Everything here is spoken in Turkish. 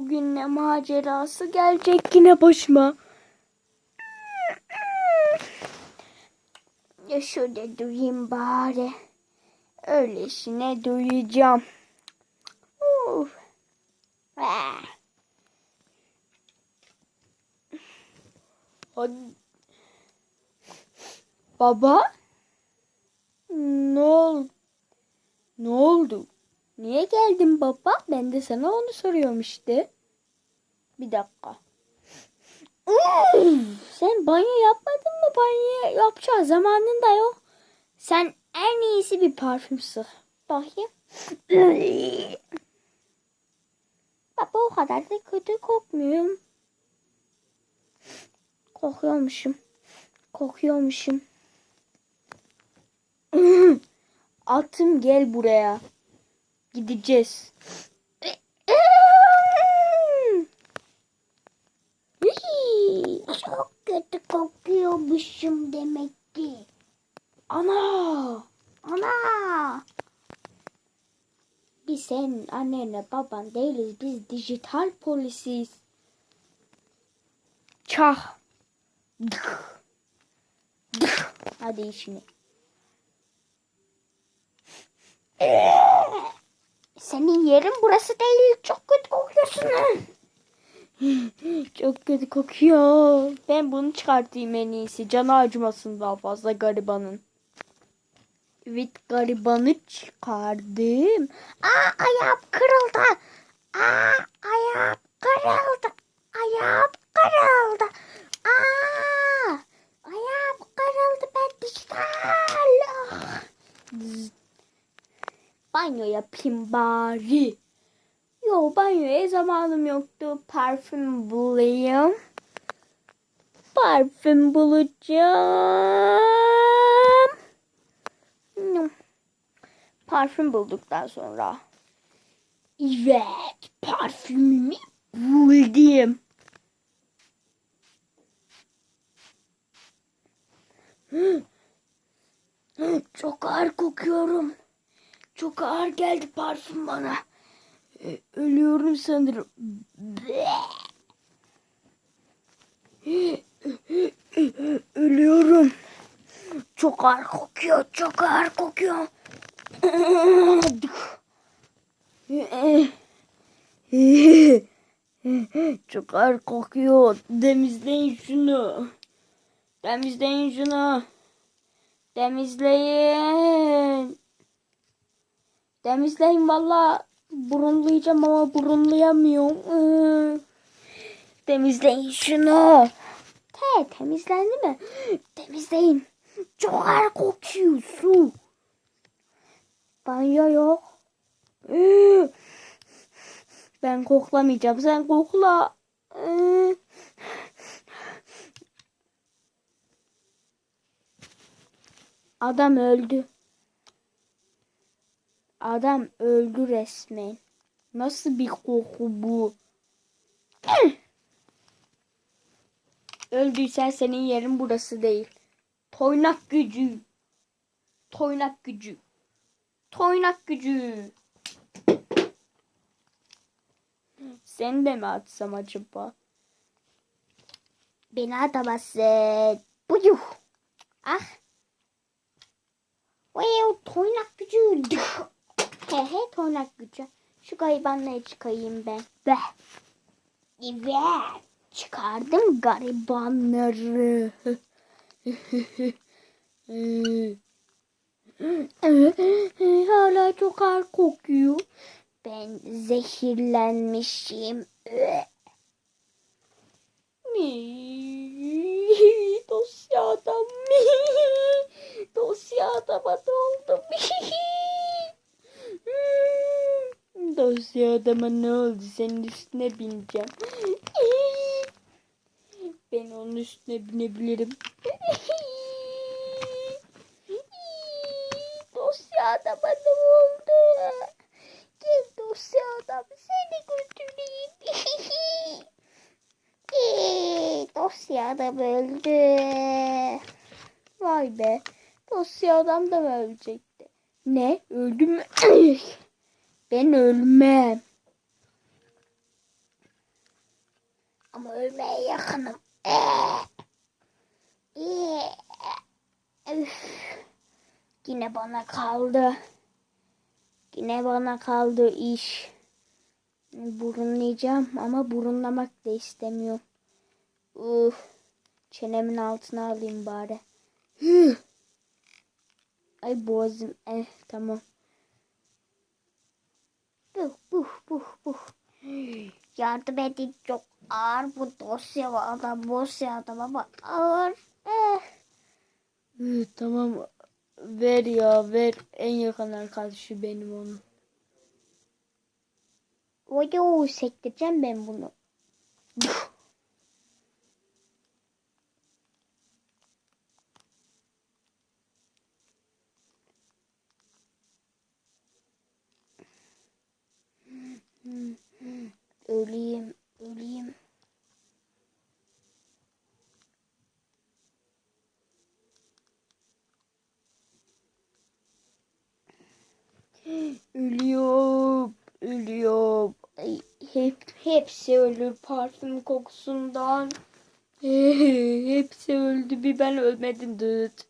Bugün ne macerası gelecek yine başıma. Ya şurada duyayım bari. Öylesine duyacağım. Hadi. Baba? Ne oldu? Ne oldu? Niye geldin baba? Ben de sana onu soruyorum işte. Bir dakika. Sen banyo yapmadın mı? Banyo yapacağı zamanında yok. Sen en iyisi bir parfüm sık. Bakayım. Baba o kadar da kötü kokmuyorum. Kokuyormuşum. Kokuyormuşum. Atım gel buraya. Gideceğiz. Çok kötü kokuyormuşum demek ki. Ana! Ana! Biz senin annenle baban değiliz. Biz dijital polisiyiz. Çah. Dık. Dık. Hadi işine. Senin yerin burası değil. Çok kötü kokuyorsun. Çok kötü kokuyor. Ben bunu çıkartayım en iyisi. Canı acımasın daha fazla garibanın. Evet garibanı çıkardım. Aa ayağım kırıldı. Aa ayağım kırıldı. Ayağım kırıldı. Aa ayağım kırıldı. Ben dijital. Ah. Banyo yapayım bari. Yo banyoya zamanım yoktu. Parfüm bulayım. Parfüm bulacağım. Yum. Parfüm bulduktan sonra. Evet parfümümü buldum. Çok ağır kokuyorum. Çok ağır geldi parfüm bana. Ee, Ölüyorum sanırım. Ölüyorum. Çok ağır kokuyor. Çok ağır kokuyor. Çok ağır kokuyor. Temizleyin şunu. Temizleyin şunu. Temizleyin. Temizleyin valla burunlayacağım ama burunlayamıyorum. Iı. Temizleyin şunu. Te temizlendi mi? Temizleyin. Çok ağır kokuyor su. Banyo yok. Iı. Ben koklamayacağım. Sen kokla. Iı. Adam öldü. Adam öldü resmen. Nasıl bir koku bu? Öldüysen senin yerin burası değil. Toynak gücü. Toynak gücü. Toynak gücü. Seni de mi atsam acaba? Beni atamazsın. Buyuh. Ah. Wow, toynak gücü. He he toynak gücü. Şu garibanları çıkayım ben. Be. Evet. Çıkardım garibanları. Hala çok ağır kokuyor. Ben zehirlenmişim. Mi? Dosya adam mi? Dosya adama mi? Dosya adama ne oldu? Senin üstüne bineceğim. Ben onun üstüne binebilirim. Dosya adama ne oldu? Gel dosya adam seni götüreyim. Dosya adam öldü. Vay be. Dosya adam da mı ölecekti? Ne? Öldü mü? Ben ölmem. Ama ölmeye yakınım. Ee, ee, üf. Yine bana kaldı. Yine bana kaldı iş. Burunlayacağım ama burunlamak da istemiyorum. Uf. Çenemin altına alayım bari. Hı. Ay boğazım. Eh tamam. Buh buh buh buh. Yardım edin çok ağır bu dosya var da dosya adam ama ağır. Eh. Hı, tamam. Ver ya ver. En yakın arkadaşı benim onun. Oyo sektireceğim ben bunu. Öleyim. Öleyim. Ölüyorum. Ölüyorum. Ay, hep, hepsi ölür parfüm kokusundan. hepsi öldü bir ben ölmedim dıt.